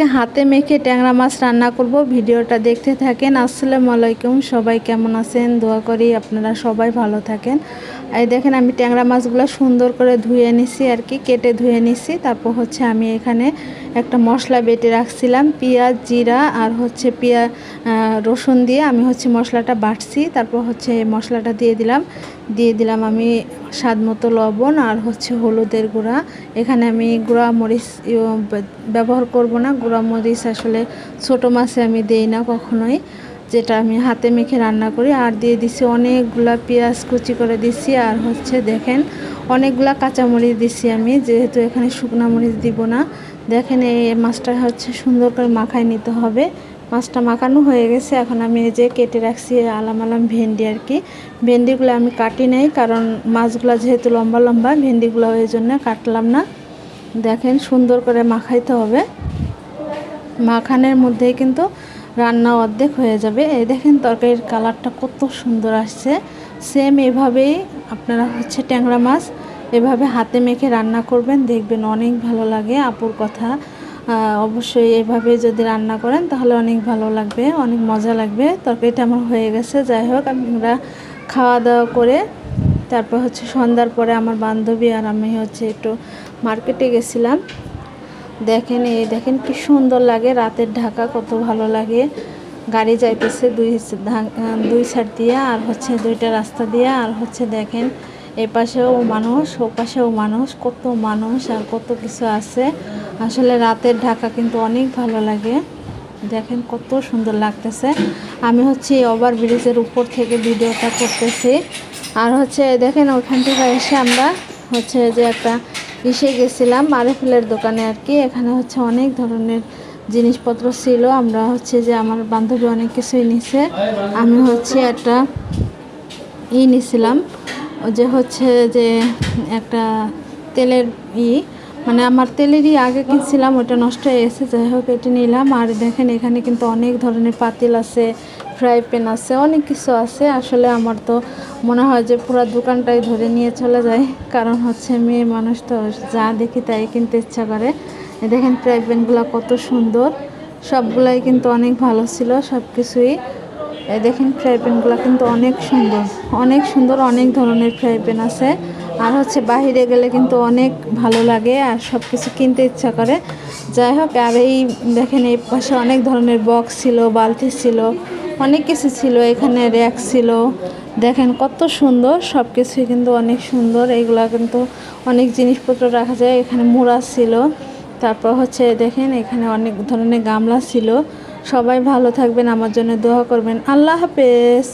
আজকে হাতে মেখে ট্যাংরা মাছ রান্না করব। ভিডিওটা দেখতে থাকেন। আসসালামু আলাইকুম। সবাই কেমন আছেন? দোয়া করি আপনারা সবাই ভালো থাকেন। এই দেখেন, আমি ট্যাংরা মাছগুলো সুন্দর করে ধুয়ে নিছি আর কি, কেটে ধুয়ে নিছি। তারপর হচ্ছে আমি এখানে একটা মশলা বেটে রাখছিলাম, পেঁয়াজ, জিরা আর হচ্ছে পেঁয়া রসুন দিয়ে আমি হচ্ছে মশলাটা বাটছি, তারপর হচ্ছে মশলাটা দিয়ে দিলাম। দিয়ে দিলাম আমি স্বাদ মতো লবণ আর হচ্ছে হলুদের গুঁড়া। এখানে আমি গুঁড়া মরিচ ব্যবহার করব না, গুঁড়া মরিচ আসলে ছোটো মাছে আমি দেই না কখনোই। যেটা আমি হাতে মেখে রান্না করি, আর দিয়ে দিছি অনেকগুলা পেঁয়াজ কুচি করে দিছি, আর হচ্ছে দেখেন অনেকগুলা কাঁচামরিচ দিছি আমি, যেহেতু এখানে শুকনো মরিচ দিব না। দেখেন এই মাছটা হচ্ছে সুন্দর করে মাখায় নিতে হবে। মাছটা মাখানো হয়ে গেছে, এখন আমি এই যে কেটে রাখছি আলাম আলাম ভেন্ডি আর কি। ভেন্ডিগুলো আমি কাটি নাই, কারণ মাছগুলো যেহেতু লম্বা লম্বা, ভেন্ডিগুলো ওই জন্য কাটলাম না। দেখেন সুন্দর করে মাখাইতে হবে। মাখানের মধ্যেই কিন্তু রান্না অর্ধেক হয়ে যাবে। এই দেখেন তরকারির কালারটা কত সুন্দর আসছে। সেম এভাবেই আপনারা হচ্ছে ট্যাংরা মাছ এভাবে হাতে মেখে রান্না করবেন, দেখবেন অনেক ভালো লাগে আপুর কথা। অবশ্যই এভাবে যদি রান্না করেন তাহলে অনেক ভালো লাগবে, অনেক মজা লাগবে। তরকারিটা আমার হয়ে গেছে, যাই হোক আমরা খাওয়া দাওয়া করে তারপর হচ্ছে সন্ধ্যার পরে আমার বান্ধবী আর আমি হচ্ছে একটু মার্কেটে গেছিলাম। দেখেন এই, দেখেন কি সুন্দর লাগে, রাতের ঢাকা কত ভালো লাগে। গাড়ি যাইতেছে দুই দুই সাইড দিয়ে, আর হচ্ছে দুইটা রাস্তা দিয়ে, আর হচ্ছে দেখেন এ পাশেও মানুষ, ও পাশেও মানুষ, কত মানুষ আর কত কিছু আছে। আসলে রাতের ঢাকা কিন্তু অনেক ভালো লাগে। দেখেন কত সুন্দর লাগতেছে। আমি হচ্ছে ওভার ব্রিজের উপর থেকে ভিডিওটা করতেছি। আর হচ্ছে দেখেন ওখান থেকে এসে আমরা হচ্ছে যে একটা ইসে গেছিলাম আরেফুলের দোকানে আর কি। এখানে হচ্ছে অনেক ধরনের জিনিসপত্র ছিল। আমরা হচ্ছে যে আমার বান্ধবী অনেক কিছুই নিছে। আমি হচ্ছে একটা ই নিছিলাম। যে হচ্ছে যে একটা তেলের ই। মানে আমার তেলেরই আগে কিনছিলাম, ওটা নষ্ট হয়ে গেছে। যাই হোক, এটা নিলাম। আর দেখেন, এখানে কিন্তু অনেক ধরনের পাতিল আছে। ফ্রাই প্যান আছে, অনেক কিছু আছে। আসলে আমার তো মনে হয় যে পুরো দোকানটাই ধরে নিয়ে চলে যায়। কারণ হচ্ছে মেয়ে মানুষ তো যা দেখি তাই কিনতে ইচ্ছা করে। দেখেন ফ্রাই প্যানগুলো কত সুন্দর। সবগুলাই কিন্তু অনেক ভালো ছিল সব কিছুই দেখেন ফ্রাই প্যানগুলো কিন্তু অনেক সুন্দর অনেক সুন্দর, অনেক ধরনের ফ্রাই প্যান আছে। আর হচ্ছে বাহিরে গেলে কিন্তু অনেক ভালো লাগে আর সব কিছু কিনতে ইচ্ছা করে। যাই হোক, আর এই দেখেন এই পাশে অনেক ধরনের বক্স ছিল, বালতি ছিল। অনেক কিছু ছিল, এখানে র্যাক ছিল। দেখেন কত সুন্দর, সব কিছুই কিন্তু অনেক সুন্দর। এগুলা কিন্তু অনেক জিনিসপত্র রাখা যায়, এখানে মুড়া ছিল। তারপর হচ্ছে দেখেন এখানে অনেক ধরনের গামলা ছিল। সবাই ভালো থাকবেন, আমার জন্য দোয়া করবেন। আল্লাহ হাফেজ।